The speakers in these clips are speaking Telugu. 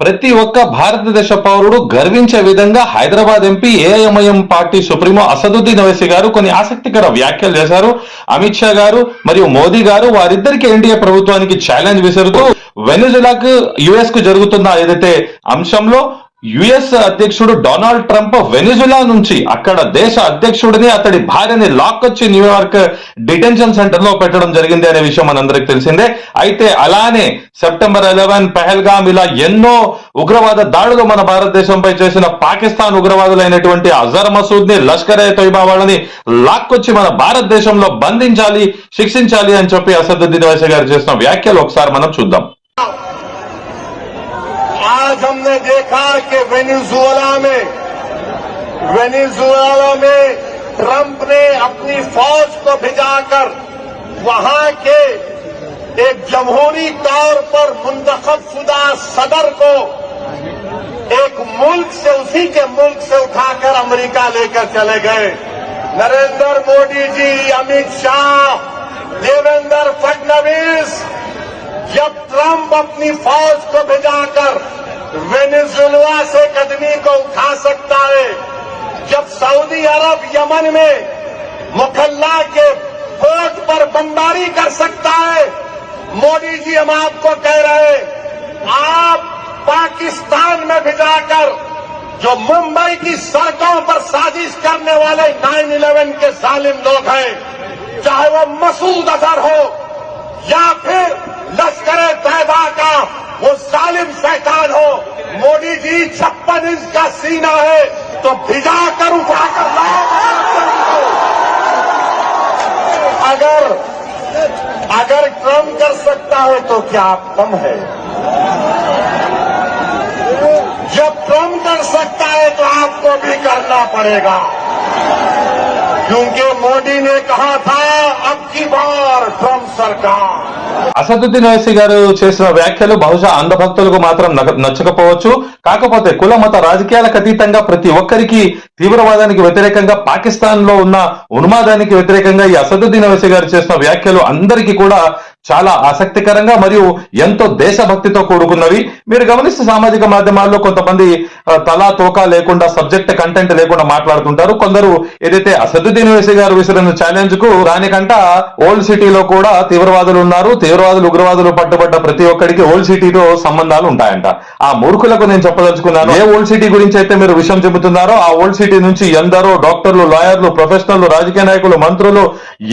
ప్రతి ఒక్క భారతదేశ పౌరుడు గర్వించే విధంగా Hyderabad MP AIMIM party supremo Asaduddin Owaisi గారు కొన్ని ఆసక్తికర వ్యాఖ్యలు చేశారు. అమిత్ షా గారు మరియు మోదీ గారు వారిద్దరికి ఎన్డీఏ ప్రభుత్వానికి ఛాలెంజ్ విసురుతూ వెనుజులాకు యుఎస్కు జరుగుతున్న ఏదైతే అంశంలో యుఎస్ అధ్యక్షుడు డొనాల్డ్ ట్రంప్ వెనిజులా నుంచి అక్కడ దేశ అధ్యక్షుడిని అతడి భార్యని లాక్కొచ్చి న్యూయార్క్ డిటెన్షన్ సెంటర్లో పెట్టడం జరిగింది అనే విషయం మనందరికి తెలిసిందే. అయితే అలానే సెప్టెంబర్ ఎలెవెన్ పెహల్గామ్ ఇలా ఎన్నో ఉగ్రవాద దాడులు మన భారతదేశంపై చేసిన పాకిస్తాన్ ఉగ్రవాదులైనటువంటి అజర్ మసూద్ని లష్కర్ ఏ తొయ్బా వాళ్ళని లాక్కొచ్చి మన భారతదేశంలో బంధించాలి శిక్షించాలి అని చెప్పి అసదుద్దీన్ ఓవైసీ గారు చేసిన వ్యాఖ్యలు ఒకసారి మనం చూద్దాం. ہم نے دیکھا کہ وینیزولا میں وینیزولا میں ٹرمپ نے اپنی فوج کو بھجا کر وہاں کے ایک جمہوری طور پر منتخب شدہ صدر کو ایک ملک سے، اسی کے ملک سے اٹھا کر امریکہ لے کر چلے گئے۔ نریندر مودی جی امت شاہ، دیویندر فڈنویس جب ٹرمپ اپنی فوج کو بھجا کر وینزویلا سے قدمی کو اٹھا سکتا ہے۔ جب سعودی عرب یمن میں مکھلا کے فوج پر بمباری کر سکتا ہے، مودی جی ہم آپ کو کہہ رہے آپ پاکستان میں بھجا کر جو ممبئی کی سڑکوں پر سازش کرنے والے نائن الیون کے ظالم لوگ ہیں، چاہے وہ مسعود اظہر ہو یا پھر کر اٹھا کر اگر اگر کم کر سکتا ہے تو کیا آپ کم ہے جب کم کر سکتا ہے تو آپ کو بھی کرنا پڑے گا۔ क्योंकि मोदी ने कहा था अब की बार ट्रम्प सरकार అసదుద్దీన్ ఓవైసీ గారు చేసిన వ్యాఖ్యలు బహుశా అంధభక్తులకు మాత్రం నగ- నచ్చకపోవచ్చు కాకపోతే కుల మత రాజకీయాలకు అతీతంగా ప్రతి ఒక్కరికి తీవ్రవాదానికి వ్యతిరేకంగా పాకిస్తాన్ లో ఉన్న ఉన్మాదానికి వ్యతిరేకంగా ఈ అసదుద్దీన్ ఓవైసీ గారు చేసిన వ్యాఖ్యలు అందరికీ కూడా చాలా ఆసక్తికరంగా మరియు ఎంతో దేశభక్తితో కూడుకున్నవి. మీరు గమనిస్తే సామాజిక మాధ్యమాల్లో కొంతమంది తలా తోకా లేకుండా సబ్జెక్ట్ కంటెంట్ లేకుండా మాట్లాడుతుంటారు. కొందరు ఏదైతే అసదుద్దీన్ ఓవైసీ గారు విసిరిన ఛాలెంజ్కు దానికంట ఓల్డ్ సిటీలో కూడా తీవ్రవాదులు ఉన్నారు. తీవ్రవాదులు ఉగ్రవాదులు పట్టుబడ్డ ప్రతి ఒక్కరికి ఓల్డ్ సిటీతో సంబంధాలు ఉంటాయంట. ఆ మూర్ఖులకు నేను చెప్పదలుచుకున్నాను. ఏ ఓల్డ్ సిటీ గురించి అయితే మీరు విషయం చెబుతున్నారో ఆ ఓల్డ్ సిటీ నుంచి ఎందరో డాక్టర్లు లాయర్లు ప్రొఫెషనల్ రాజకీయ నాయకులు మంత్రులు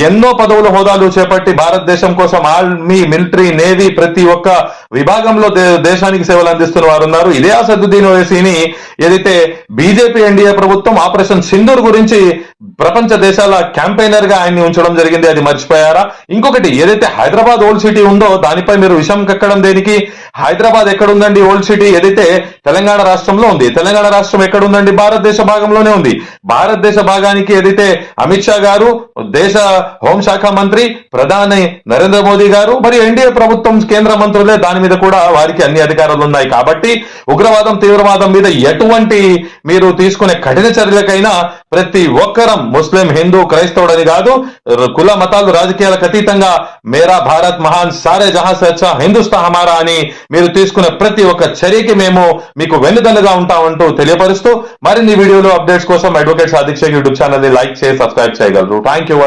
ఎన్నో పదవుల హోదాలు చేపట్టి భారతదేశం కోసం ఆర్మీ మిలిటరీ నేవీ ప్రతి ఒక్క విభాగంలో దేశానికి సేవలు అందిస్తున్న వారు ఉన్నారు ఇదే అసదుద్దీన్ ఓవైసీని ఏదైతే బీజేపీ ఎన్డీఏ ప్రభుత్వం ఆపరేషన్ సింధూర్ గురించి ప్రపంచ దేశాల క్యాంపెయినర్గా ఆయన్ని ఉంచడం జరిగింది అది మర్చిపోయారా? ఇంకొకటి ఏదైతే హైదరాబాద్ ఓల్డ్ సిటీ ఉందో దానిపై మీరు విషయం కక్కడం దేనికి? హైదరాబాద్ ఎక్కడుందండి ఓల్డ్ సిటీ? ఏదైతే తెలంగాణ రాష్ట్రంలో ఉంది తెలంగాణ రాష్ట్రం ఎక్కడుందండి? భారతదేశ భాగంలోనే ఉంది. భారతదేశ భాగానికి ఏదైతే అమిత్ షా గారు దేశ హోంశాఖ మంత్రి ప్రధాని నరేంద్ర మోదీ గారు మరి ఎన్డీఏ ప్రభుత్వం కేంద్ర మంత్రులే దాని మీద కూడా వారికి అన్ని అధికారాలు ఉన్నాయి. కాబట్టి ఉగ్రవాదం తీవ్రవాదం మీద ఎటువంటి మీరు తీసుకునే కఠిన చర్యలకైనా ప్రతి ఒక్కరు ముస్లిం హిందూ క్రైస్తవుడని కాదు కుల మతాలు రాజకీయాలకు అతీతంగా మేరా భారత్ మహాన్ సారే జహా సచ్చా హిందుస్థా హమారా అని మీరు తీసుకునే ప్రతి ఒక్క చర్యకి మేము మీకు వెన్నుదన్నుగా ఉంటామంటూ తెలియపరుస్తూ మరిన్ని వీడియోలు అప్డేట్స్ కోసం అడ్వకేట్ సాదిక్ షేక్ యూట్యూబ్ ఛానల్ని లైక్ చేసి సబ్స్క్రైబ్ చేయగలరు. Thank you